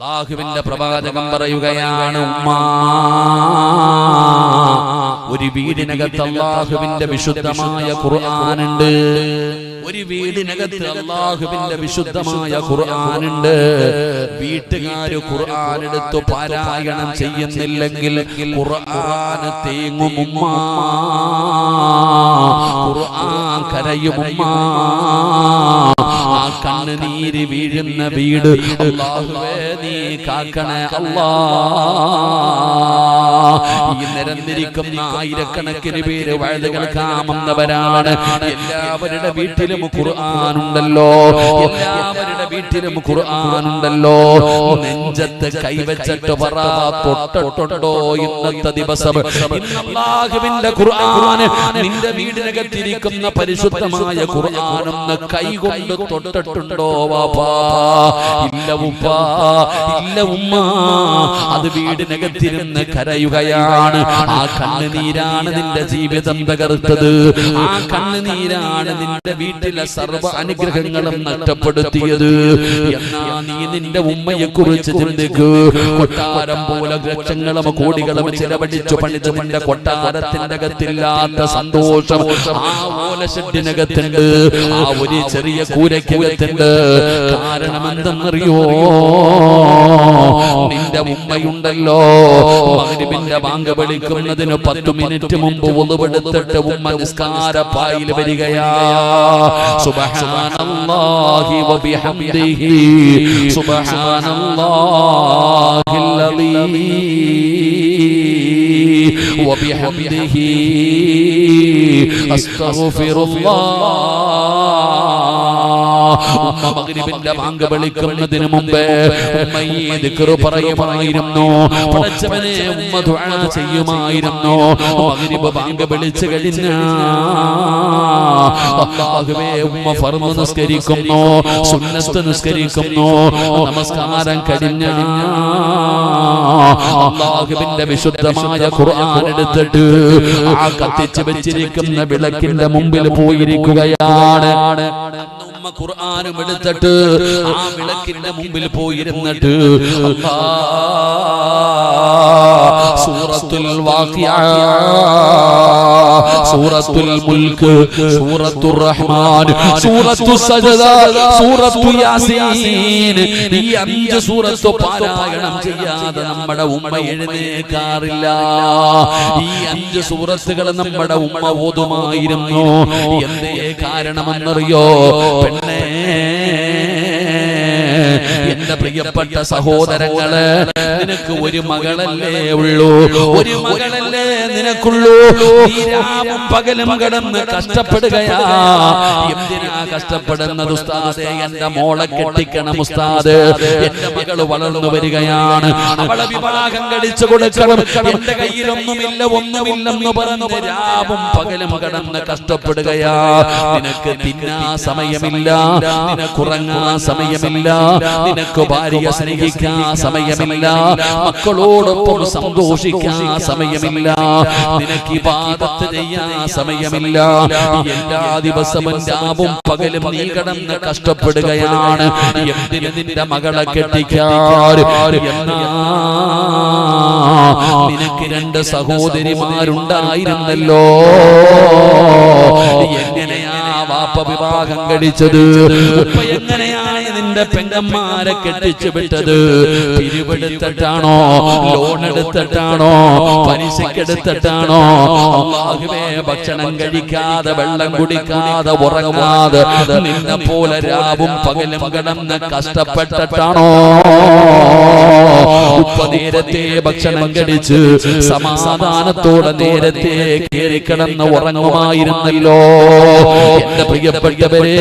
അള്ളാഹുവിന്റെ പ്രവാചകം പറയുകയാണ് ഉമ്മ. ഒരു വീടിനകത്ത് അള്ളാഹുവിന്റെ വിശുദ്ധമായ ഖുർആാനുണ്ട്. ഒരു വീടിനകത്ത് അള്ളാഹുവിന്റെ വിശുദ്ധമായ ഖുർആാനുണ്ട്. വീട്ടുകാര് ഖുർആൻ എടുത്തു പാരായണം ചെയ്യുന്നില്ലെങ്കിൽ ഖുർആൻ തേങ്ങും ഉമ്മ. ഖുർആൻ കരയും ഉമ്മ. ആ കണ്ണുനീര് വീഴുന്ന വീട്. അല്ലാഹുവേ നീ കാക്കണേ അല്ലാ. ഈ നിരന്നിരിക്കുന്ന ആയിരക്കണക്കിന് പേര് വഴുതുകൾ കാമുന്നവരാണ് എല്ലാവരുടെ വീട്ടിലും ഖുർആാനുണ്ടല്ലോ. എല്ലാവരുടെ വീട്ടിലും ഖുർആാനുണ്ടല്ലോ. നെഞ്ചത്ത് കൈവച്ചിട്ട് പറ തൊട്ടിട്ടുണ്ടോ ഇന്നത്തെ ദിവസം? ഖുർആൻ നിന്റെ വീടിനകത്തിരിക്കുന്ന പരിശുദ്ധമായ ഖുർആാനൊന്ന് കൈകൊണ്ട് തൊട്ടിട്ടുണ്ടോ വാപ്പാ? ഇല്ല ഉപ്പ. ഇല്ല ഉമ്മ. അത് വീടിനകത്തിരുന്ന് കരയുകയാണ്. ആ കണ്ണുനീരാണ് നിന്റെ ജീവിതം തകർത്തത്. ആ കണ്ണുനീരാണ് നിന്റെ വീട്ടിലെ സർവ അനുഗ്രഹങ്ങളും നഷ്ടപ്പെടുത്തിയത്. നീ നിന്റെ ഉമ്മയെ കുറിച്ച് ചിന്തിക്കൂ. കൊട്ടാരം പോലെ ലക്ഷങ്ങളും കോടികളും ചിലവടിച്ചു പണിത് നിന്റെ കൊട്ടാരത്തിന്റെ അകത്തില്ലാത്ത സന്തോഷം. ആ ആ ഒരു ചെറിയ കൂരയ്ക്കകത്തുണ്ട്. കാരണം എന്തെന്നറിയോ? നിന്റെ ഉമ്മയുണ്ടല്ലോ. മഗ്രിബിന്റെ ബാങ്ക് വിളിക്കുന്നതിന് പത്ത് മിനിറ്റ് മുമ്പ് ഒതുവെടുത്തിട്ട് ഉമ്മ നിസ്കാരപ്പായിൽ വരികയാ. സുബ്ഹാനല്ലാഹി വബിഹംദിഹി സുബ്ഹാനല്ലാഹിൽ വബിഹംദിഹി അസ്തഗ്ഫിറുല്ലാഹ്. ഉമ്മ മഗ്രിബിന്റെ ബാങ്ക് വിളിക്കുന്നതിന് മുമ്പേ ഉമ്മ ഈ ദിക്റ് പറയുമായിരുന്നു പടച്ചവനെ ഉമ്മ ദുആ ചെയ്യുമായിരുന്നു. മഗ്രിബ് ബാങ്ക് വിളിച്ചു കഴിഞ്ഞ അല്ലാഹുവേ ഉമ്മ ഫർമ നിസ്കരിക്കുന്നു സുന്നത്ത് നിസ്കരിക്കുന്നു നമസ്കാരം കഴിഞ്ഞ അല്ലാഹുവിന്റെ വിശുദ്ധമായ ഖുർആൻ എടുത്തിട്ട് ആ കത്തിച്ച് വെച്ചിരിക്കുന്ന വിളക്കിന്റെ മുമ്പിൽ പോയിരിക്കുകയാണ്. ഉമ്മ ഖുർആാനും എടുത്തിട്ട് ആ വിളക്കിന്റെ മുമ്പിൽ പോയിരുന്നിട്ട് സൂറത്തുൽ വാഖിയ സൂറത്തുൽ മുൽക്ക് സൂറത്തുർ റഹ്മാൻ സൂറത്തു സജദ സൂറത്തു യാസീൻ. ഈ അഞ്ച് സൂറത്ത് പാരായണം ചെയ്യാതെ നമ്മുടെ ഉമ്മ എഴുന്നേക്കാറില്ല. ഈ അഞ്ച് സൂറത്തുകൾ നമ്മുടെ ഉമ്മ ഓതുമായിരുന്നു. എന്തേ കാരണമെന്നറിയോ? പെണ്ണേ എന്റെ പ്രിയപ്പെട്ട സഹോദരങ്ങൾ നിനക്ക് ഒരു മകളല്ലേ ഉള്ളൂ. ഒരു മകളല്ലേ നിനക്കുള്ളൂ. രാവും പകലും കടന്ന് കഷ്ടപ്പെടുകയാ. എന്തിനാ കഷ്ടപ്പെടുന്നത് ഉസ്താദെ? എന്റെ മോളെ കെട്ടിക്കണം ഉസ്താദ്. എന്റെ മകൾ വളർന്നു വരികയാണ്. അവളെ വിവാഹം കഴിച്ചു കൊടുക്കണം. എന്റെ കയ്യിലൊന്നുമില്ല ഒന്നുമില്ലെന്ന് പറഞ്ഞ് രാവും പകലും കടന്ന് കഷ്ടപ്പെടുകയാ. നിനക്ക് തിന്നാ സമയമില്ല. നിനക്കുറങ്ങാ സമയമില്ല. നിനക്ക് ഭാര്യ സ്നേഹിക്കാൻ സമയമില്ല. മക്കളോടൊപ്പം സന്തോഷിക്കാൻ സമയമില്ല. നിനക്ക് പാദത്ത് ചെയ്യാൻ സമയമില്ല. എല്ലാ ദിവസവും രാവും പകലും നീ കടന്ന് കഷ്ടപ്പെടുകയാണ്. എന്തിന് നിന്റെ മകളെ കെട്ടിക്കാൻ നിനക്ക് രണ്ട് സഹോദരിമാരുണ്ടായിരുന്നല്ലോ. എങ്ങനെയാ വാപ്പ വിവാഹം കഴിച്ചത്? എങ്ങനെയാ നിന്റെ പെങ്ങന്മാരെ കെട്ടിച്ചു വിട്ടത്. പിരിവെടുത്തിട്ടാണോ? ലോൺ എടുത്തിട്ടാണോ? പലിശക്കെടുത്തിട്ടാണോ അള്ളാഹുവേ ഭക്ഷണം കഴിക്കാതെ വെള്ളം കുടിക്കാതെ ഉറങ്ങാതെ നിന്നെ പോലെ രാവും പകലും കിടന്ന് കഷ്ടപ്പെട്ടിട്ടാണോ? ഉപ്പ നേരത്തെ ഭക്ഷണം കഴിച്ച് സമാധാനത്തോടെ നേരത്തെ കയറി കിടന്ന് ഉറങ്ങുമായിരുന്നല്ലോ. എന്റെ പ്രിയപ്പെട്ടവരെ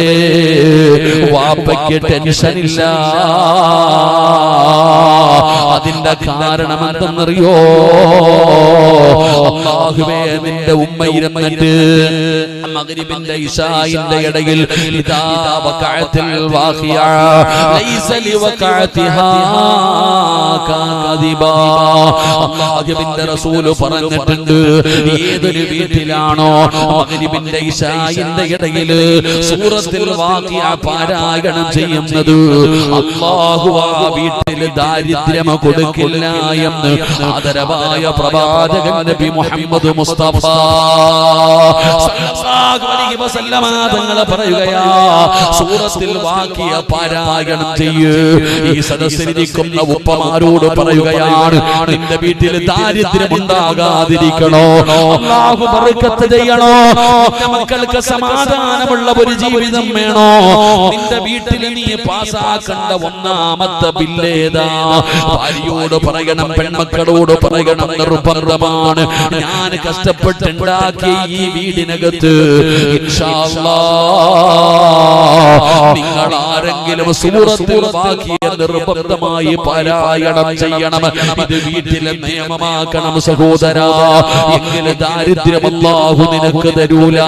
വാപ്പയ്ക്ക് ടെൻഷനില്ല അതിന്റെ അതിന്റെ കാരണം എന്തെന്നറിയോ അള്ളാഹുവേ നിന്റെ ഉമ്മ ഇരുന്നിട്ട് മഗ്രിബിന്റെ ഇഷായിന്റെ ഇടയിൽ ഇദാ വഖഅത്തിൽ വാഖിയ ലൈസ ലിവഖഅതിഹാ കാദിബ. അള്ളാഹുവിന്റെ റസൂൽ പറഞ്ഞിട്ടുണ്ട് ഏതൊരു വീട്ടിലാണോ മഗ്രിബിന്റെ ഇഷായിന്റെ ഇടയിൽ സൂറത്തിൽ വാഖിയ പാരായണം ചെയ്യുന്നത് അള്ളാഹു ആ വീട്ടിൽ ദാരിദ്ര്യം കൊടുക്കില്ല എന്ന് ആദരവായ പ്രവാചകൻ നബി മുഹമ്മദ് മുസ്തഫ. പറയുകയാ സൂറത്തിൽ വാക്കിയ പാരായണം ചെയ്യ്. ഈ സദസ്സിലിരിക്കുന്ന ഉപ്പമാരോട് പറയുകയാണ് നിന്റെ വീട്ടിൽ ദാരിദ്ര്യം ഉണ്ടാകാതിരിക്കണോ ബർക്കത്ത് ചെയ്യണോ? മക്കൾക്ക് സമാധാനമുള്ള ഒരു ജീവിതം വേണോ? നിന്റെ വീട്ടിൽ നീ പാസാക്കേണ്ട ഒന്നാമത്തെ ബില്ലേതാ ഭാര്യയോട് പറയണം പെൺമക്കളോട് പറയണം നിർബന്ധമാണ്. ഞാൻ കഷ്ടപ്പെട്ടുണ്ടാക്കി ഈ വീടിനകത്ത് നിങ്ങൾ ആരെങ്കിലും സൂറത്തിൽ ബാക്കിയ നിർബന്ധമായി പാരായണം ചെയ്യണം. ഇത് വീട്ടിലെ നിയമമാക്കണം സഹോദര. എങ്കിൽ ദാരിദ്ര്യം അല്ലാഹു നിനക്ക് തരൂല.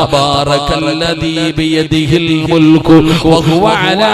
തബാറകല്ലദീ ബിയദിഹിൽ മുൽക്കു വഹുവ അലാ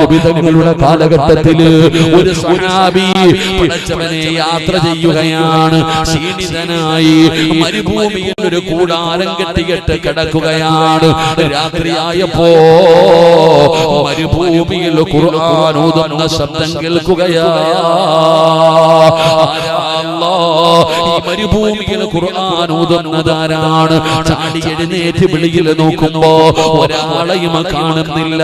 നബിതങ്ങളുടെ കാലഘട്ടത്തിൽ ഒരു സഹാബി പടച്ചവനെ യാത്ര ചെയ്യുകയാണ്. ക്ഷീണിതനായി മരുഭൂമിയിൽ ഒരു കൂടാരം കെട്ടിയിട്ട് കിടക്കുകയാണ്. രാത്രിയായപ്പോ മരുഭൂമിയിൽ ഖുർആൻ ഓതുന്ന ശബ്ദം കേൾക്കുകയാ. ആരാ അല്ലാഹ്? ഈ മരുഭൂമിയിൽ ഖുർആൻ ഓതുന്നതാരാണ്? ചാടി എഴുന്നേറ്റ് വിളിയിൽ നോക്കുമ്പോ ഒരാളെയും കാണുന്നില്ല.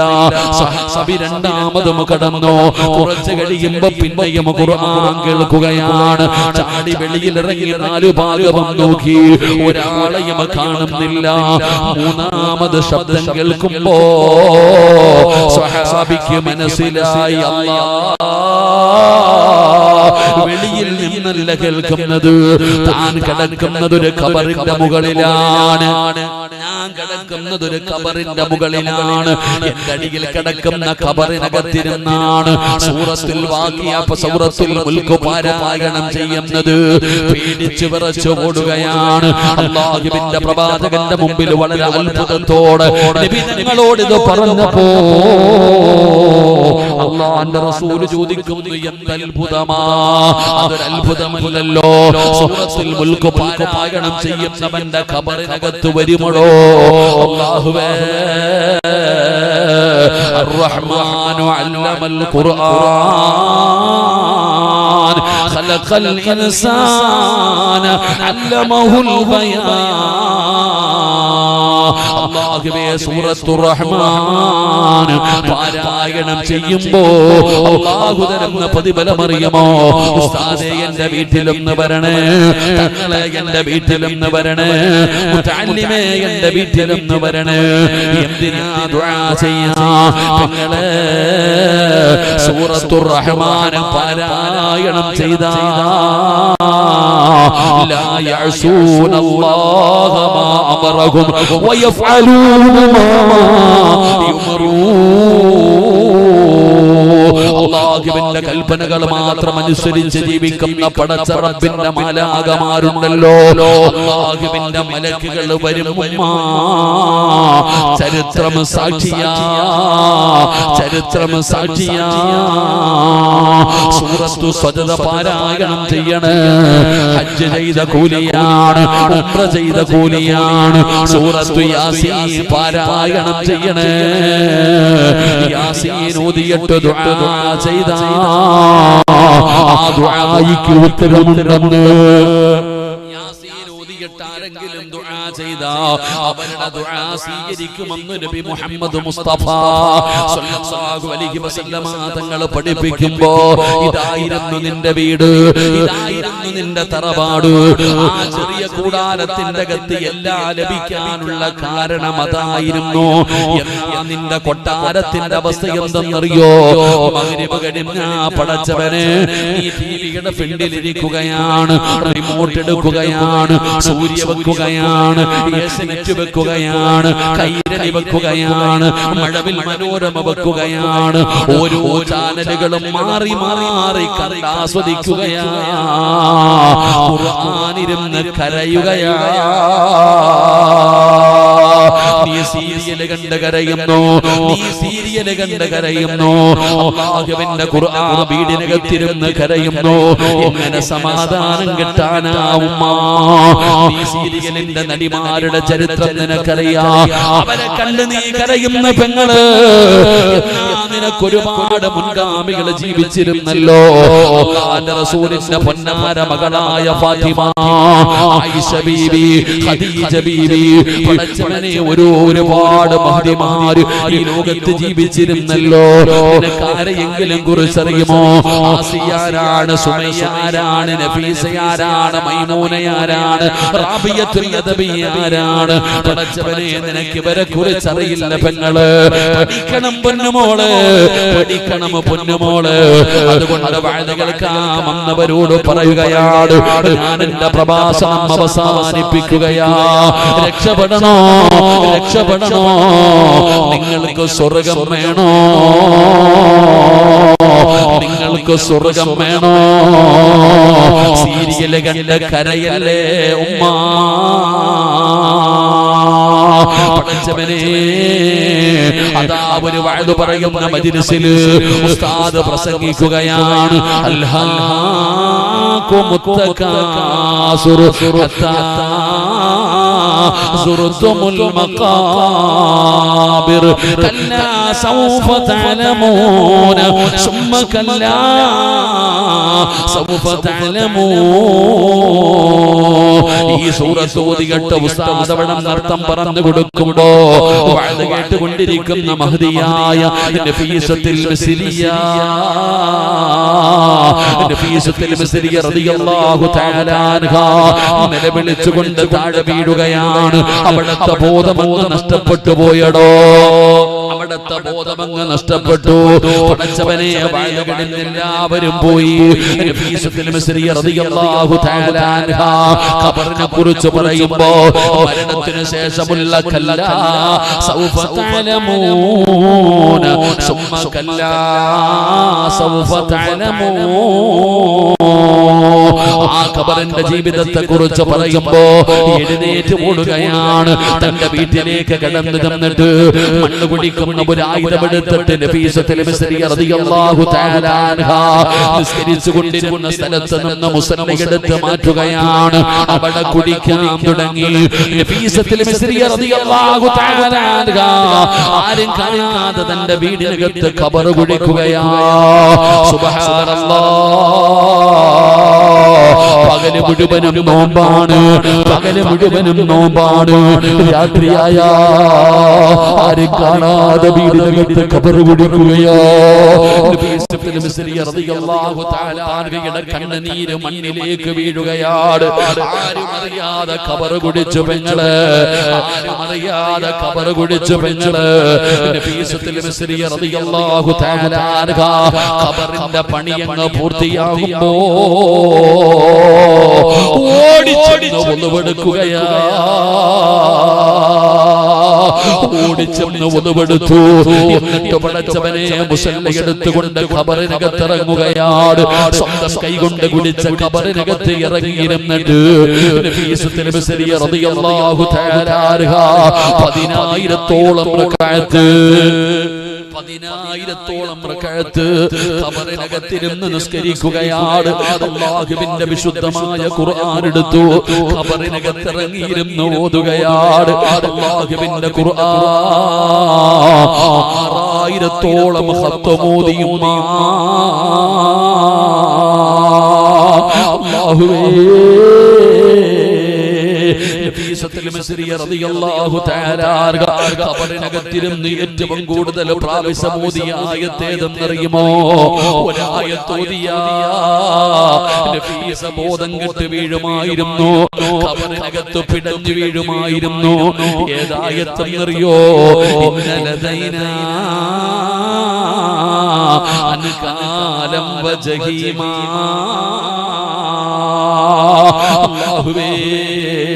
സഹാബി രണ്ടാമതും കടന്നു. കുറച്ച് കഴിയുമ്പോ പിന്നെയും ഖുർആൻ കേൾക്കുകയാണ്. ചാടി വെളിയിൽ ഇറങ്ങി നാലു ഭാഗവും നോക്കി ഒരാളെയും കാണുന്നില്ല. മൂന്നാമത് ശബ്ദം കേൾക്കുമ്പോ സഹാബിക്ക് മനസ്സിലായി അല്ലാ വെളിയിൽ നിന്നല്ല കേൾക്കുന്നത്. താൻ കിടക്കുന്നത് ഒരു കബറിന്റെ മുകളിലാണ്. ഞാൻ കിടക്കുന്നത് ഒരു കബറിന്റെ മുകളിലാണ്. എന്റെ അടിയിൽ കിടക്കുന്ന കബറിനകത്തിരുന്നാണ് സൂറത്തിൽ വാക്കിയ സൂറത്തിൽ മുൽക്ക് പാരായണം ചെയ്യുന്നത്. പേടിച്ചു വിറച്ചു ഓടുകയാണ്. അള്ളാഹുവിന്റെ പ്രവാചകന്റെ മുമ്പിൽ വളരെ അത്ഭുതത്തോടെ നബി ഞങ്ങളോട് ഇത് പറഞ്ഞപ്പോ അള്ളാന്റെ റസൂല് ചോദിക്കുന്നു എന്ത് അത്ഭുതമാ അതൊരു അത്ഭുതമല്ലല്ലോ സൂറത്തിൽ മുൽക്ക് പാരായണം ചെയ്യുന്നവന്റെ ഖബറിനകത്ത് വരുമടോ അല്ലാഹുവേ الرحمن علم القرآن خلق الإنسان علمه البيان അള്ളാഹുവേ സൂറത്തു റഹ്മാൻ പാരായണം ചെയ്യുമ്പോ അള്ളാഹു തരുന്ന പ്രതിഫലം അറിയുമോ ഉസ്താദേ എന്റെ വീട്ടിലൊന്ന് വരണേ. തങ്ങളെ എന്റെ വീട്ടിലൊന്ന് വരണേ. മുത്തല്ലിമേ എന്റെ വീട്ടിലൊന്ന് വരണേ. എന്തിനാ ദുആ ചെയ്യാ? തങ്ങളെ സൂറത്തു റഹ്മാൻ പാരായണം ചെയ്താ. لا يعصون الله ما أمرهم ويفعلون ما അള്ളാഹുവിന്റെ കൽപ്പനകൾ മാത്രം അനുസരിച്ച് ജീവിക്കുന്ന പടച്ചറപ്പിന്റെ മലാകമാരുണ്ടല്ലോ അള്ളാഹുവിന്റെ മലക്കുകൾ വരും ചരിത്രം സാക്ഷിയാ. ചരിത്രം സാക്ഷിയാ. സൂറത്തു സ്വജത പാരായണം ചെയ്യണേ. ഹജ്ജ് ചെയ്ത കൂലിയാണ്. ഉംറ ചെയ്ത കൂലിയാണ്. സൂറത്തു യാസീൻ പാരായണം ചെയ്യണേ. യാസീൻ ഓതിയിട്ട് ദുആ ചെയ്ത. ദുആയിക്ക് ഉത്തരമുണ്ടെന്ന് യാസീൻ ഓതിയിട്ട് ആരെങ്കിലും ചെയ്ത അവരുടെ ദുആ സ്വീകരിക്കുമെന്ന് നബി മുഹമ്മദ് മുസ്തഫ സ്വല്ലല്ലാഹു അലൈഹി വസല്ലമ തങ്ങൾ പഠിപ്പിക്കുമ്പോ ഇതായിരുന്നു നിന്റെ വീട്. ഇതായിരുന്നു നിന്റെ തറവാട്. ആ ചെറിയ കൂടാരത്തിന്റെ അകത്ത് എല്ലാം ലഭിക്കാനുള്ള കാരണം അതായിരുന്നു. എന്നാ നിന്റെ കൊട്ടാരത്തിന്റെ അവസ്ഥ എന്തെന്നറിയോ? മഗ്രിബ് കഴിഞ്ഞാ പടച്ചവന് ഈ ടിവിയുടെ ഫ്രണ്ടിലിരിക്കുകയാണ് റിമോട്ട് എടുക്കുകയാണ്. സൂര്യ വെക്കുകയാണ്. നെറ്റ് വെക്കുകയാണ്. കൈരളി വെക്കുകയാണ്. മഴവിൽ മനോരമ വെക്കുകയാണ്. ഓരോ ചാനലുകളും മാറി മാറി കണ്ട് ആസ്വദിക്കുകയാണ് ഖുർആനിരുന്ന് കരയുകയാ നീ സീരിയൽ കണ്ട് കരയുന്നു. നീ സീരിയൽ കണ്ട് കരയുന്നു. അള്ളാഹുവിന്റെ ഖുർആൻ വീടിനകത്തിരുന്ന് കരയുന്നു. എങ്ങനെ സമാധാനം കിട്ടാനാവുമ്മ നീ സീരിയലിന്റെ നടിമാരുടെ ചരിത്രം നിനക്കറിയാ? അവരെ കണ്ട് നീ കരയുന്ന പെങ്ങൾ. നിനക്ക് ഒരുപാട് മുൻഗാമികൾ ജീവിച്ചിരുന്നല്ലോ. റസൂലിന്റെ പൊന്നാര മകളായ ഫാത്തിമ ആയിഷ ബീവി ഖദീജ ബീവി പടച്ചവനെ ഒരു ഒരുപാട് മഹതിമാര് ഈ ലോകത്ത് ജീവിച്ചിരുന്നല്ലോ. നിനക്കാരെയെങ്കിലും കുറിച്ചറിയുമോ? ആസിയാരാണ് സുമയ്യാരാണ് നഫീസയാരാണ് മൈമൂനയാരാണ് റാബിയത്തുൽ അദബിയാരാണ് പടച്ചവനെ നിനക്ക് ഇവരെ കുറിച്ചറിയില്ല പെങ്ങൾ. പഠിക്കണം പൊന്നുമോൾ പഠിക്കണം പൊന്നുമോൾ? അതുകൊണ്ട് വാഴ കേൾക്കാം വന്നവരോട് പറയുകയാണ് ഞാൻ എന്റെ പ്രഭാഷണം അവസാനിപ്പിക്കുകയാ. രക്ഷപ്പെടണോ? രക്ഷപ്പെടണോ? നിങ്ങൾക്ക് സ്വർഗം വേണോ? നിങ്ങൾക്ക് സ്വർഗം വേണോ? സീരിയൽ കണ്ട കരയല്ലേ ഉമ്മ? അതാ ഒരു വഴുതു പറയുന്ന മജിലിസിൽ ഉസ്താദ് പ്രസംഗിക്കുകയാണ്. അൽഹാക്കുമുത്തകാസുറു ഹത്താ സുറുത്തുമുൽ മഖാബിർ. കല്ലാ സൗഫ تعلمون ثم كلا سوف تعلمون ഈ സൂറത്ത് ഓതി കേട്ട ഉസ്താദ് അവിടെ അർത്ഥം പറഞ്ഞു കൊടുക്കുമ്പോ വാഴ കേട്ടുകൊണ്ടിരിക്കുന്ന മഹദിയായ നഫീസത്തിൽ മിസ്ലിയ നഫീസത്തിൽ മിസ്ലിയ റളിയല്ലാഹു തആല അൻഹ നിലവിളിച്ചുകൊണ്ട് താഴെ വീഴുകയാണ്. അവിടത്തെ ബോധമൊന്ന് നഷ്ടപ്പെട്ടു പോയടോ. അവിടുത്തെ ബോധമങ്ങ് നഷ്ടപ്പെട്ടു. പടച്ചവനെ വാഴകളിൽ എല്ലാവരും പോയി. ഖബറിനെ കുറിച്ച് പറയുമ്പോ മരണത്തിന് ശേഷമുള്ള കല്ല സൗഫ തഅലമൂന തഅലമൂൻ ആ ഖബറിന്റെ ജീവിതത്തെ കുറിച്ച് പറയുമ്പോ എഴുന്നേറ്റ് ഓടുകയാണ് തന്റെ വീട്ടിലേക്ക് കടന്നു തന്നിട്ട് മണ്ണ് കുടിക്കുന്ന ഒരു ആയുധം എടുത്തിട്ട് നിസ്കരിച്ചു കൊണ്ടിരുന്ന സ്ഥലത്ത് നിന്ന് മുസല്ല എടുത്ത് മാറ്റുകയാണ്. അവിടെ കുടിക്കാൻ തുടങ്ങി. ആരും കാണാതെ തന്റെ വീടിനകത്ത് കബറ് കുടിക്കുകയാ സുബ്ഹാനല്ലാഹ് പകൽ മുഴുവനും നോമ്പാണ്. പകൽ മുഴുവനും നോമ്പാണ്. രാത്രിയായ ആരും കാണാതെ വീടിനകത്ത് ഖബർ കുടിക്കുകയോ. കണ്ണുനീര് മണ്ണിലേക്ക് വീഴുകയാണ്. ആരും അറിയാതെ ഖബർ കുടിച്ചു പെങ്ങൾ. ആരും അറിയാതെ ഖബർ കുടിച്ചു പെങ്ങൾ. നബീസത്തിൽ മിസ്രി തആല അൻഹ ഖബറിന്റെ പണി അങ്ങ് പൂർത്തിയാകുമ്പോ ഓടിച്ചെന്ന് ഒന്നുപെടുക്കുകയാ ഓടിച്ചെന്ന് ഒന്നുപെടുത്തു എന്നിട്ട് പടച്ചവനെ മുസല്ല എടുത്തുകൊണ്ട് ഖബറിനകത്തിറങ്ങുകയാണ്. സ്വന്തം കൈകൊണ്ട് കുടിച്ച ഖബറിനകത്ത് ഇറങ്ങിയിരുന്നിട്ട് പതിനായിരത്തോളം റക്അത്ത് പതിനായിരത്തോളം റക്അത്ത് ഖബറിനകത്തിരുന്ന് നിസ്കരിക്കുകയാണ്. അല്ലാഹുവിന്റെ വിശുദ്ധമായ ഖുർആൻ എടുത്തു. ഖബറിനകത്തിറങ്ങിയിരുന്ന് ഓതുകയാണ്. അല്ലാഹുവിന്റെ ഖുർആൻ. ആറായിരത്തോളം ഖത്തമോദിയും അല്ലാഹുവേ ഖബറിനകത്തിരുന്ന് ഏറ്റവും കൂടുതൽ ഓതിയ ആയത്തേതെന്നറിയുമോ? ഒരായത്തോതിയ ബോധം കെട്ട് വീഴുമായിരുന്നു ഖബറിനകത്ത് പിടഞ്ഞു വീഴുമായിരുന്നു. ഏതായത്തെന്നറിയോ? ഇന്നലതൈന അനുകാലം വജഹീമാ. അല്ലാഹുവേ.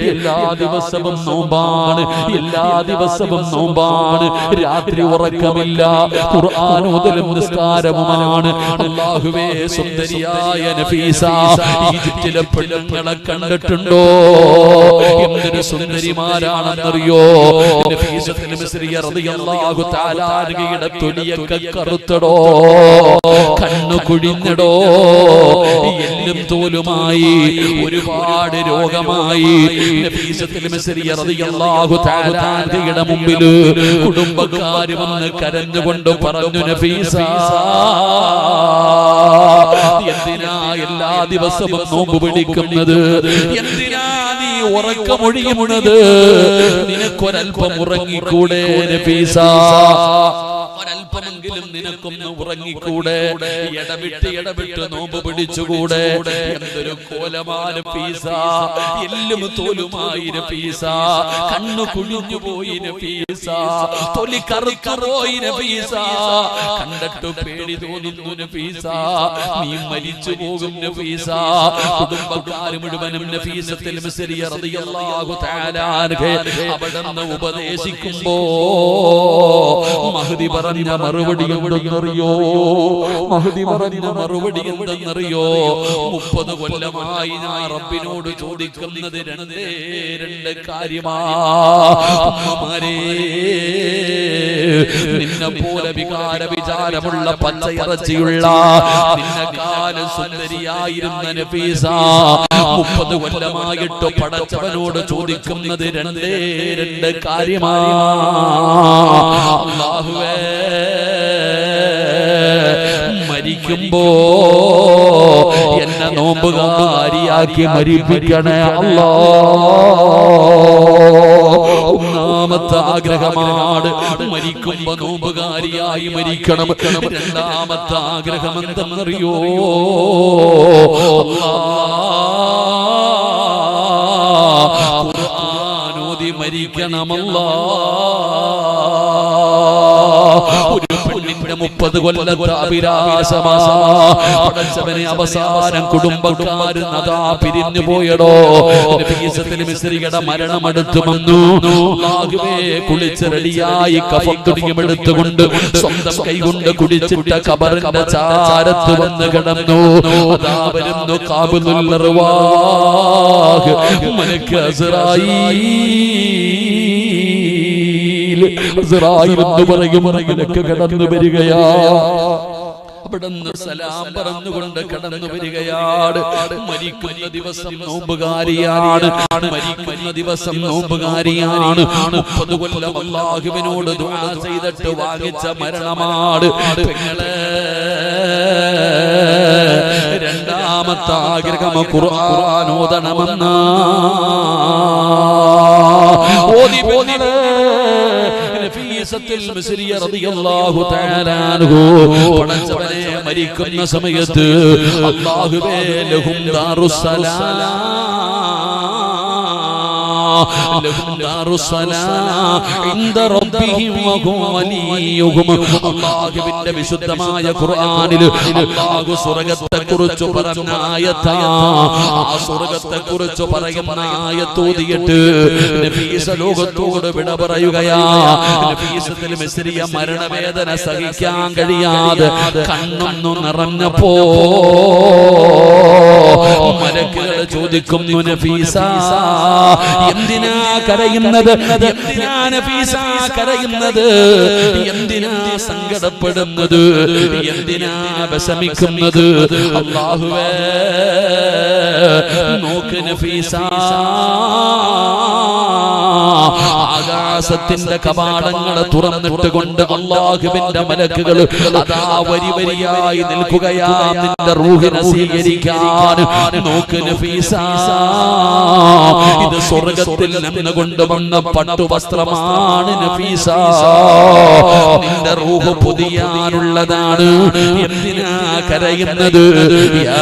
എല്ലാ ദിവസവും നോമ്പാണ് എല്ലാ ദിവസവും നോമ്പാണ് രാത്രി ഉറക്കമില്ല. ഖുർആൻ മുതലും നിസ്കാരവുമാണ്. അല്ലാഹുവേ സുന്ദരിയായ നഫീസ ഈജിപ്തിലെ പെണ്ണുങ്ങളെ കണ്ടിട്ടുണ്ടോ? എന്തൊരു സുന്ദരിമാരാണെന്നറിയോ? നഫീസത്തുൽ മിസ്രിയ റളിയല്ലാഹു തആല അൻഹയുടെ തൊലിയൊക്കെ കറുത്തടോ? കണ്ണു കുഴിഞ്ഞടോ? എല്ലും തോലുമായി ഒരുപാട് രോഗമായി അൻഹയുടെ മുമ്പിൽ കുടുംബക്കാർ വന്ന് കരഞ്ഞുകൊണ്ട് പറഞ്ഞു നഫീസ എന്തിനാ എല്ലാ ദിവസവും നോമ്പ് പിടിക്കുന്നത്? എന്തിനാ നീ ഉറക്കമൊഴിയുന്നത്? നിനക്കൊരൽപ്പം ഉറങ്ങിക്കൂടെ നഫീസ ഒരൽപ്പമെങ്കിലും നിനക്കൊന്ന് ഉറങ്ങിക്കൂടെ? ഇടവിട്ട് ഇടവിട്ട് നോമ്പ് പിടിച്ചുകൂടെ? എന്തൊരു കോലമാല പീസ എല്ലും തോലുമായിര പീസ കണ്ണു കുഴിഞ്ഞു പോയിര പീസ തൊലി കറുക്കറോയിര പീസ കണ്ടിട്ട് പേടി തോന്നുന്നു പീസ നീ മരിച്ചു പോകും പീസ കുടുംബക്കാർ മുഴുവനും നഫീസത്തിൽ അവിടെ ഉപദേശിക്കുമ്പോ മഹദി പറഞ്ഞ മറുപടി എന്തെന്നറിയോ മഹദി പറഞ്ഞ മറുപടി എന്തെന്നറിയോ മുപ്പത് കൊല്ലമായി ഞാൻ റബ്ബിനോട് ചോദിക്കുന്നത് രണ്ടേ രണ്ട് കാര്യമാ. നിന്നെ പോലെ വികാര വിചാരമുള്ള പച്ചയിറച്ചിയുള്ള നിന്നെക്കാലം സുന്ദരിയായിരുന്ന മുപ്പത് കൊല്ലമായിട്ട് പടച്ചവനോട് ചോദിക്കുന്നത് രണ്ടേ രണ്ട് കാര്യമാ. അല്ലാഹുവേ മരിക്കുമ്പോ എന്നെ നോമ്പുകാരിയാക്കി മരിപ്പിക്കണേ അല്ലാ. ഒന്നാമത്തെ ആഗ്രഹമാണ് മരിക്കുമ്പോ നോമ്പുകാരിയായി മരിക്കണം. രണ്ടാമത്തെ ആഗ്രഹം എന്തെന്നറിയോ? ഖുർആാനോദി മരിക്കണമല്ലാ. ഒരു പെണ്ണിന്റെ മുപ്പത് കൊല്ലത്തെ അഭിലാഷമാ. പടച്ചവനെ അവസാനം കുടുംബക്കാര് നദാ പിരിഞ്ഞു പോയടോ. മിശ്രികയുടെ മിസ്രിയുടെ മരണം അടുത്തു വന്നു. കുളിച്ച് റെഡിയായി കഫം തുണിയും എടുത്തുകൊണ്ട് സ്വന്തം കൈകൊണ്ട് കുടിച്ചിട്ട കബറിന്റെ ചാരത്ത് വന്ന് കിടന്നു. വരുന്നു അർവാഹ് മലക്ക് ഇസ്രായേൽ എന്ന് പറയും നിനക്ക് കടന്നു വരികയാ. അവിടുന്ന് സലാം പറഞ്ഞുകൊണ്ട് കടന്നു വരികയാണ് മരിക്കുന്ന ദിവസം നോമ്പുകാരിയാണ്. മരിക്കുന്ന ദിവസം നോമ്പുകാരിയാണ്. മുപ്പത് കൊല്ലം അള്ളാഹുവിനോട് ചെയ്തിട്ട് വാങ്ങിച്ച മരണമാണ്. പെങ്ങളെ രണ്ടാമത്തെ ആഗ്രഹം ഖുർആൻ ഓതണമെന്ന. ഓതി പടച്ചവനെ മരിക്കുന്ന സമയത്ത് ലഹും ദാറുസ്സലാം. ഇൻദ വിശുദ്ധമായ ഖുർആനിൽ അല്ലാഹു സ്വർഗത്തെക്കുറിച്ച് പറഞ്ഞ ആയത്താ ആ സ്വർഗത്തെക്കുറിച്ച് പറയുന്ന ആയത്തോതിയിട്ട് നഫീസ ലോകത്തോട് വിട പറയുകയാ മരണവേദന സഹിക്കാൻ കഴിയാതെ കണ്ണൊന്നു നിറഞ്ഞപ്പോ മലക്കുകൾ ചോദിക്കുന്നു നഫീസ എന്തിനാ കരയുന്നത്? എന്തിനാ നഫീസ കരയുന്നത്? എന്തിനാ സങ്കടപ്പെടുന്നത്? എന്തിനാ വിഷമിക്കുന്നത്? അള്ളാഹുവേ നോക്ക് നഫീസ ആകാശത്തിന്റെ കപാടങ്ങൾ തുറന്നിട്ട് കൊണ്ട് അള്ളാഹുവിന്റെ മലക്കുകൾ അതാ വരി വരിയായി നിൽക്കുകയാ. നിന്റെ റൂഹിനെ സ്വീകരിക്കാൻ നോക്ക് നഫീസ. ഇത് സ്വർഗത്തിൽ നിന്ന് കൊണ്ടുവന്ന പട്ടുവസ്ത്രമാണ് നഫീസ. നിന്റെ റൂഹ് പുതിയാനുള്ളതാണ്. എന്തിനാ കരയുന്നത്? യാ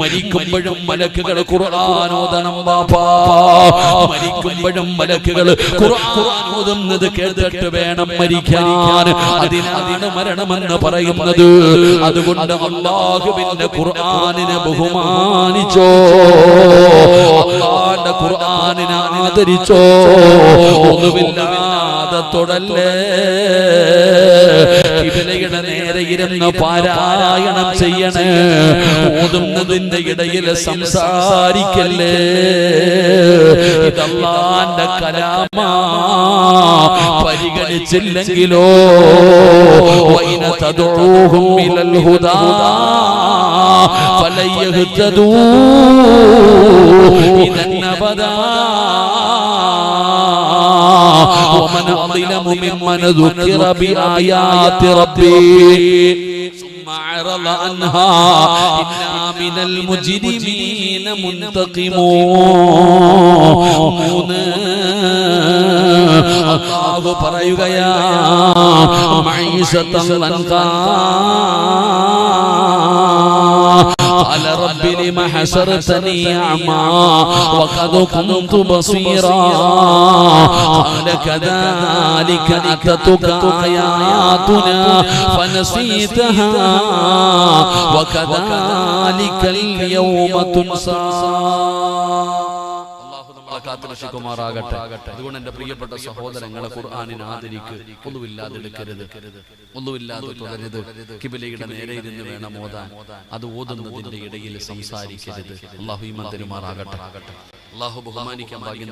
മരിക്കുമ്പോഴും മലക്കുകൾ ഓതണം ബാപ്പാ. മരിക്കുമ്പോഴും മലക്കുകൾ ഓതുന്നത് കേട്ടിട്ട് വേണം മരിക്കാൻ. അതിനാണ് മരണമെന്ന് പറയുന്നത്. അതുകൊണ്ട് അള്ളാഹുവിന്റെ ഖുർആനിനെ ബഹുമാനിച്ചോ. അള്ളാന്റെ ഖുർആനിനെ ആദരിച്ചോ. ഒന്നുമില്ലാതെ തൊടല്ലേ. കിബിലയുടെ നേരെ ഇരുന്ന് പാരായണം ചെയ്യണേ. ഓതുന്നതിന്റെ ഇടയിൽ സംസാരിക്കല്ലേ? ഇതല്ലാന്റെ കലാമ പരിഗണിച്ചില്ലെങ്കിലോ? വൈന തദൂഹും ഇലൽ ഹുദാ ومن أظلم ممن ذكر بآيات ربه ثم أعرض عنها إنا من المجرمين منتقمون അള്ളാഹു പറയുകയാ മൈസത്തൻ قال رب لم حشرتني أعمى. وقد كنت بصيرا. قال كذلك أتتك آياتنا فنسيتها. وكذلك اليوم تنسى. നമ്മളെ കാത്തുരക്ഷിക്കുമാറാകട്ടെ അതുകൊണ്ട് എന്റെ പ്രിയപ്പെട്ട സഹോദരങ്ങളെ ഖുർആാനിനെ ആദരിക്ക്. ഒന്നുമില്ലാതെ എടുക്കരുത്. ഒന്നുമില്ലാതെ തുടരുത് കിബിലയുടെ നേരെ ഇരുന്ന് വേണം ഓതാൻ. അത് ഓതുന്നതിന്റെ ഇടയിൽ സംസാരിക്കരുത്. അള്ളാഹു ഈമാൻ തരുമാറാകട്ടെ അള്ളാഹു ബഹുമാനിക്കാൻ ഭാഗ്യം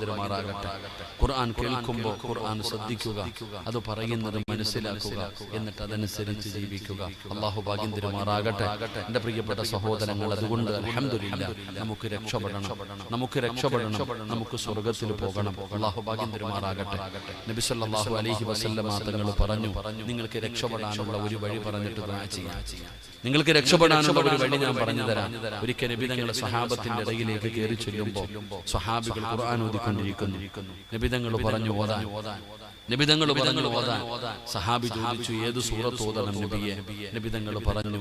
ഖുർആൻ കേൾക്കുമ്പോൾ ഖുർആൻ ശ്രദ്ധിക്കുക. അത് പറയുന്നത് മനസ്സിലാക്കുക. എന്നിട്ട് അതനുസരിച്ച് ജീവിക്കുക. അള്ളാഹു ഭാഗ്യം തരുമാറാകട്ടെ എന്റെ പ്രിയപ്പെട്ട സഹോദരങ്ങൾ അതുകൊണ്ട് അലഹമില്ല നമുക്ക് രക്ഷപ്പെടണം. നമുക്ക് രക്ഷപ്പെടണം. നമുക്ക് സ്വർഗത്തിൽ പോകണം. അള്ളാഹു ഭാഗ്യം തരുമാറാകട്ടെ നബി സല്ലല്ലാഹു അലൈഹി വസല്ലമ തങ്ങൾ പറഞ്ഞു നിങ്ങൾക്ക് രക്ഷപ്പെടാനുള്ള ഒരു വഴി പറഞ്ഞിട്ട് ചെയ്യാം. നിങ്ങൾക്ക് രക്ഷപ്പെടാനുള്ള ഒരു വഴി ഞാൻ പറഞ്ഞു തരാം. ഒരിക്കൽ നബി തങ്ങൾ സഹാബത്തിന്റെ ഇടയിലേക്ക് കയറി ചെല്ലുമ്പോൾ സ്വഹാബികൾ ഖുർആൻ ഓതിക്കൊണ്ടിരിക്കുന്നു. നബിതങ്ങൾ പറഞ്ഞു ഓതാൻ. നബിതങ്ങൾ പറഞ്ഞു ഓതാൻ. സഹാബി ചോദിച്ചു ഏത് സൂറത്ത് ഓതണം നബിയെ? നബിതങ്ങൾ പറഞ്ഞു.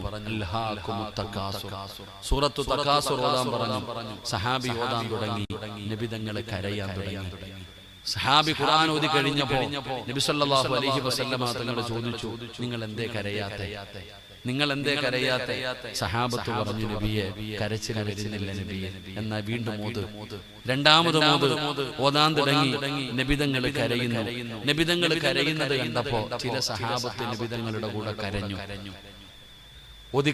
സൂറത്തു തക്കാസുർ ഓതാൻ പറഞ്ഞു. സഹാബി ഓതാൻ തുടങ്ങി. നബിതങ്ങളെ കരയാൻ തുടങ്ങി. സഹാബി ഖുർആൻ ഓതി കഴിഞ്ഞപ്പോ നബി സല്ലല്ലാഹു അലൈഹി വസല്ലമ തങ്ങളെ ചോദിച്ചു നിങ്ങൾ എന്തേ കരയാത്തെ? നിങ്ങൾ എന്തേ കരയാത്ത? സഹാബത്ത് പറഞ്ഞു നബിയെ കരച്ചിന് വരുന്നില്ല നബിയെ. എന്നാ വീണ്ടും മോത് രണ്ടാമത് മോത് ഓതാൻ തുടങ്ങി നബിതങ്ങൾ കരയുന്നു. നബിതങ്ങൾ കരയുന്നത് കണ്ടപ്പോ ചില സഹാബത്ത് നബിതങ്ങളുടെ കൂടെ കരഞ്ഞു. ഓതി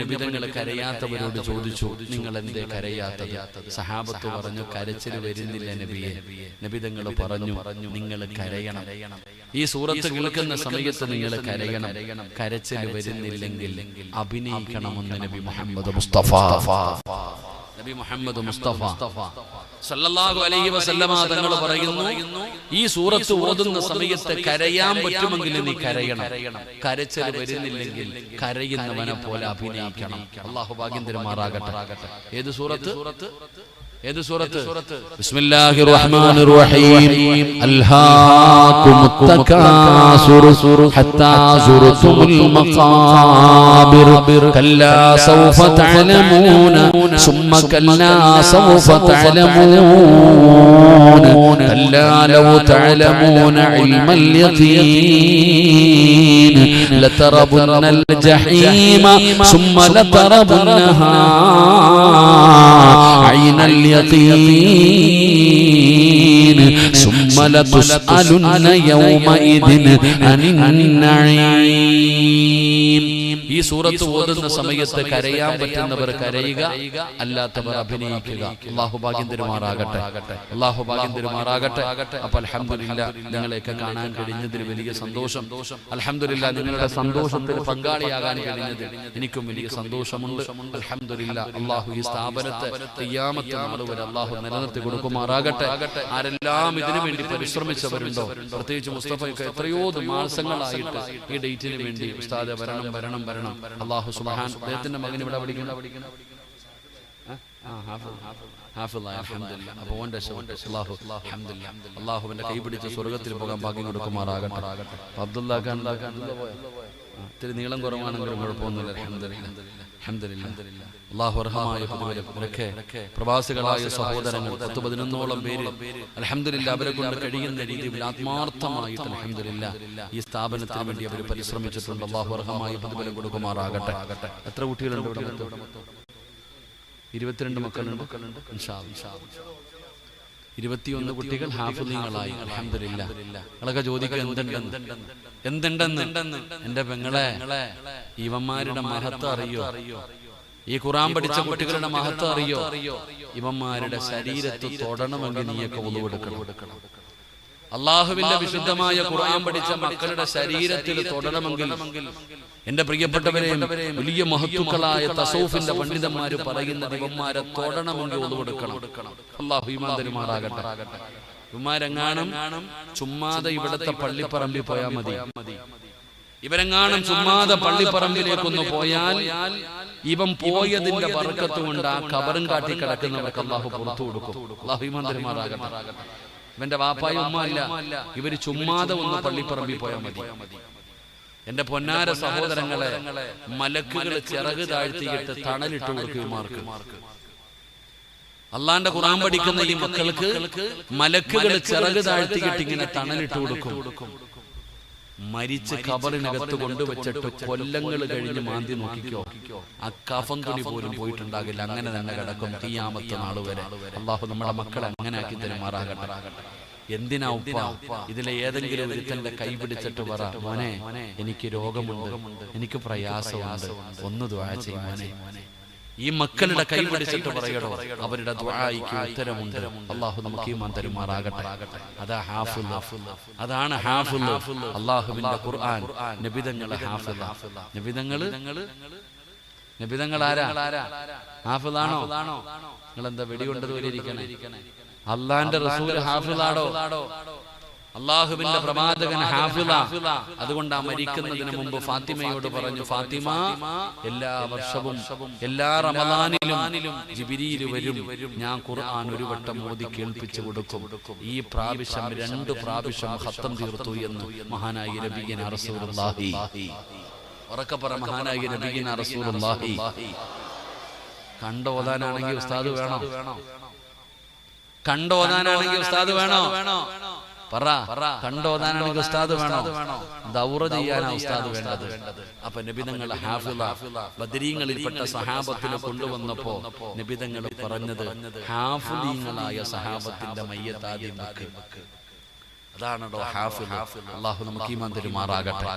നിബിതങ്ങൾ കരയാത്തവരോട് ചോദിച്ചു നിങ്ങൾ എന്തേ കരയാത്തത്? സഹാബത്ത് പറഞ്ഞു കരച്ചിൽ വരുന്നില്ല നബിയെ. നബിതങ്ങൾ പറഞ്ഞു നിങ്ങൾ കരയണം. ഈ സൂറത്ത് കേൾക്കുന്ന സമയത്ത് നിങ്ങൾ കരയണം. കരച്ചിൽ വരുന്നില്ലെങ്കിൽ അഭിനയിക്കണമെന്ന് നബി മുഹമ്മദ് മുസ്തഫ. നബി മുഹമ്മദ് മുസ്തഫ. സല്ലല്ലാഹു അലൈഹി വസല്ലമ തങ്ങൾ പറയുന്നു ഈ സൂറത്ത് ഓതുന്ന സമയത്ത് കരയാൻ പറ്റുമെങ്കിൽ നീ കരയണം. കരച്ചൽ വരുന്നില്ലെങ്കിൽ കരയുന്നവനെ പോലെ അഭിനയിക്കണം. അള്ളാഹു ഭാഗ്യം തരുമാറാകട്ടെ. ഏത് സൂറത്ത്? ഏത് സൂറത്ത്? ബിസ്മില്ലാഹിർ റഹ്മാനിർ റഹീം അൽഹാകുമുത് തകാസുറു സുറു ഹത്താ സുറതുൽ മഖാബിർ കല്ലാ സൗഫ തഅലമൂന സുമ്മ കല്ലാ സൗഫ തഅലമൂന. കല്ലാ ലൗ തഅലമൂന ഇൽമൽ യഖീൻ ലതറബുന്നൽ ജഹീമ സുമ്മ ലതറബുന്നഹാ. ഐനൽ اليقين ثم لتسألن يومئذ عن النعيم ഈ സൂറത്ത് ഓതുന്ന സമയത്ത് കരയാൻ പറ്റുന്നവർ കരയുക അല്ലാത്തവർ അഭിനയിക്കുക. അള്ളാഹു ഭാഗ്യം തരുമാറാകട്ടെ അള്ളാഹു ഭാഗ്യം തരുമാറാകട്ടെ അപ്പൊ അലഹമില്ല നിങ്ങളെയൊക്കെ കാണാൻ കഴിഞ്ഞതിന് വലിയ സന്തോഷം. അലഹമില്ല നിങ്ങളുടെ സന്തോഷത്തിൽ പങ്കാളിയാകാൻ കഴിഞ്ഞത് എനിക്കും വലിയ സന്തോഷമുണ്ട്. അലഹമില്ല അള്ളാഹു ഈ സ്ഥാപനത്തെ തയ്യാമത്തെ നാൾ വരെ അള്ളാഹു നിലനിർത്തി കൊടുക്കുമാറാകട്ടെ. ആരെല്ലാം ഇതിനു വേണ്ടി പരിശ്രമിച്ചവരുണ്ടോ പ്രത്യേകിച്ച് മുസ്തഫയൊക്കെ എത്രയോ മാസങ്ങളായിട്ട് ഈ ഡേറ്റിന് വേണ്ടി ഉസ്താദ് വരണം വരണം വരണം. അള്ളാഹു സുബാൻ അദ്ദേഹത്തിന്റെ മകൻ ഇവിടെ പഠിക്കണം അള്ളാഹുവിന്റെ കൈ പിടിച്ച് സ്വർഗത്തിൽ പോകാൻ ഭാഗ്യം കൊടുക്കുമാറാകട്ടെ. അബ്ദുള്ള ഇത്തിരി നീളം കുറവാണെങ്കിലും കുഴപ്പമൊന്നുമില്ല. അഹമ്മദില്ല അള്ളാഹു അർഹമായ പ്രതിഫലം പ്രവാസികളായ സഹോദരങ്ങൾ പത്ത് പതിനൊന്നോളം പേര് അലഹമില്ല അവരെ കൊണ്ട് കഴിയുന്ന രീതിയിൽ ആത്മാർത്ഥമായിട്ട് അലഹമില്ല ഈ സ്ഥാപനത്തിന് വേണ്ടി അവർ പരിശ്രമിച്ചിട്ടുണ്ട്. അള്ളാഹു അർഹമായ പ്രതിഫലം കൊടുക്കുമാറാകട്ടെ. എത്ര കുട്ടികളുണ്ട്? ഇരുപത്തിരണ്ട് മക്കളുണ്ട്. ഇരുപത്തിയൊന്ന് കുട്ടികൾ ഹാഫുദീങ്ങളായി. അലഹമില്ല നിങ്ങളൊക്കെ ചോദിക്കുക എന്തുണ്ടെന്ന്? എന്തുണ്ടെന്ന്? എന്റെ പെങ്ങളെ ഇവന്മാരുടെ മഹത്വം അറിയോ? ഈ ഖുറാൻ പഠിച്ച കുട്ടികളുടെ മഹത്വം അറിയോ? ഇവന്മാരുടെ ശരീരത്ത് തൊടണമെങ്കിൽ നീയൊക്കെ ഉളവെടുക്കണം. അള്ളാഹുവിന്റെ വിശുദ്ധമായ ഖുർആൻ പഠിച്ച മക്കളുടെ ശരീരത്തിൽ തൊടണമെങ്കിൽ എന്റെ പ്രിയപ്പെട്ടവരെ വലിയ മഹത്തുക്കളായ തസൂഫിന്റെ പണ്ഡിതന്മാര് പറയുന്ന ഇവന്മാരെ തൊടണമെങ്കിൽ ഒതുവെടുക്കണം അള്ളാഹു ഈമാന്തരുമാറാകട്ടെ ഇവന്മാരെങ്ങാനും ചുമ്മാതെ ഇവിടത്തെ പള്ളിപ്പറമ്പിൽ പോയാൽ മതി. ഇവരെങ്ങാനും ചുമ്മാതെ പള്ളിപ്പറമ്പിലേക്കൊന്ന് പോയാൽ ഇവൻ പോയതിന്റെ വർക്കത്ത് കൊണ്ട് ആ കബറും കാട്ടി കിടക്കുന്നവർക്ക് അള്ളാഹു പുറത്തു കൊടുക്കും. അള്ളാഹു ഇവന്റെ വാപ്പായ ഉമ്മ അല്ല ഇവർ ചുമ്മാതെ ഒന്ന് പള്ളിപ്പറമ്പിൽ പോയാൽ മതി. എന്റെ പൊന്നാര സഹോദരങ്ങളെ മലക്കുകൾ ചിറക് താഴ്ത്തിയിട്ട് തണലിട്ട് കൊടുക്കുമാർക്ക് അള്ളാന്റെ ഖുറാൻ പഠിക്കുന്ന ഈ മക്കൾക്ക് മലക്കുകൾ ചിറക് താഴ്ത്തിയിട്ട് ഇങ്ങനെ തണലിട്ട് കൊടുക്കും. മരിച്ച് കബറിനകത്ത് കൊണ്ടുവച്ചിട്ട് കൊല്ലങ്ങൾ കഴിഞ്ഞ് മാന്തി നോക്കിക്കോ. ആ കഫം തുണി പോലും പോയിട്ടുണ്ടാകില്ല. അങ്ങനെ തന്നെ കിടക്കും തീയാമത്തെ നാൾ വരെ. അള്ളാഹു നമ്മുടെ മക്കളെ അങ്ങനെ ആക്കി തരുമാറാകട്ടെ എന്തിനാ ഉപ്പ? ഇതിലെ ഏതെങ്കിലും ഒരുത്തന്റെ കൈ പിടിച്ചിട്ട് പറ. മോനെ എനിക്ക് രോഗമുണ്ട്. എനിക്ക് പ്രയാസമുണ്ട്. ഒന്ന് ദ്വാ ചെയ്യും മോനെ. ഈ മക്കളുടെ കൈ പിടിച്ചിട്ട് പറയണോ. അവരുടെ ദ്വായിക്ക് ഉത്തരമുണ്ട്. അള്ളാഹു നമുക്ക് ഈ തരുമാറാകട്ടെ. അതാ ഹാഫുൽ അതാണ് ഹാഫുൽ അള്ളാഹുവിന്റെ ഖുർആൻ. നബിതങ്ങളെ ഹാഫുൽ നബിതങ്ങൾ? നബിതങ്ങൾ ആരാ ഹാഫിലാണോ നിങ്ങൾ എന്താ വെടികൊണ്ടത് പോലെ ഇരിക്കണേ? അള്ളാന്റെ റസൂൽ ഹാഫിളാടോ? അള്ളാഹുവിന്റെ പ്രവാചകൻ ഹാഫിള. അതുകൊണ്ട് ആ മരിക്കുന്നതിന് മുമ്പ് ഫാത്തിമയോട് പറഞ്ഞു ഫാത്തിമ എല്ലാ വർഷവും എല്ലാ റമദാനിലും ജിബിരിയിൽ വരും. ഞാൻ ഖുർആൻ ഒരു വട്ടം മോദി കേൾപ്പിച്ചു കൊടുക്കും. ഈ പ്രാവശ്യം രണ്ട് പ്രാവശ്യം ഹത്തം തീർത്തു എന്ന് മഹാനായ രബിയൻ റസൂലുള്ളാഹി. ഉറക്കപ്പറ മഹാനായ രബിയൻ റസൂലുള്ളാഹി. കണ്ടോതാനാണെങ്കിൽ ഉസ്താദ് വേണോ? കണ്ടോതാനാണെങ്കിൽ ഉസ്താദ് വേണോ? വേണോ? പറ കണ്ടോതാനാണെങ്കിൽ ഉസ്താദ് വേണോ? ദൗറ ചെയ്യാനാ ഉസ്താദ് വേണ്ടത്. അപ്പൊ നബിതങ്ങൾ ബദരീങ്ങളിൽപ്പെട്ട സഹാബത്തിനെ കൊണ്ടുവന്നപ്പോ നബിതങ്ങൾ പറഞ്ഞത് ഹാഫിലീങ്ങളായ സഹാബത്തിന്റെ മയ്യത്താദ്യം അതാണോ ഹാഫിൽ അള്ളാഹു നമുക്ക് ഈമാൻ തരുമാറാകട്ടെ.